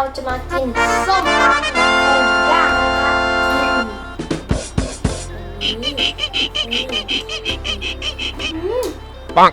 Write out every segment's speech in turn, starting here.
เราจะมากินส้มตำเป็ย่างนะคะอืมอืมอืม ปัง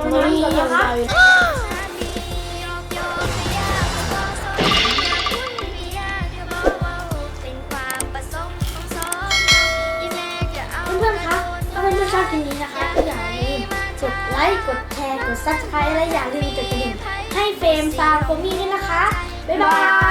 เพื่อนๆคะถ้าเพื่อนๆชอบคลิปนี้นะคะอย่าลืมกดไลค์ กดแชร์ กดซับสไครต์และอย่าลืมกดกระดิ่งให้เฟรมฟาร์มโฟมี่ด้วยนะคะ บ๊ายบาย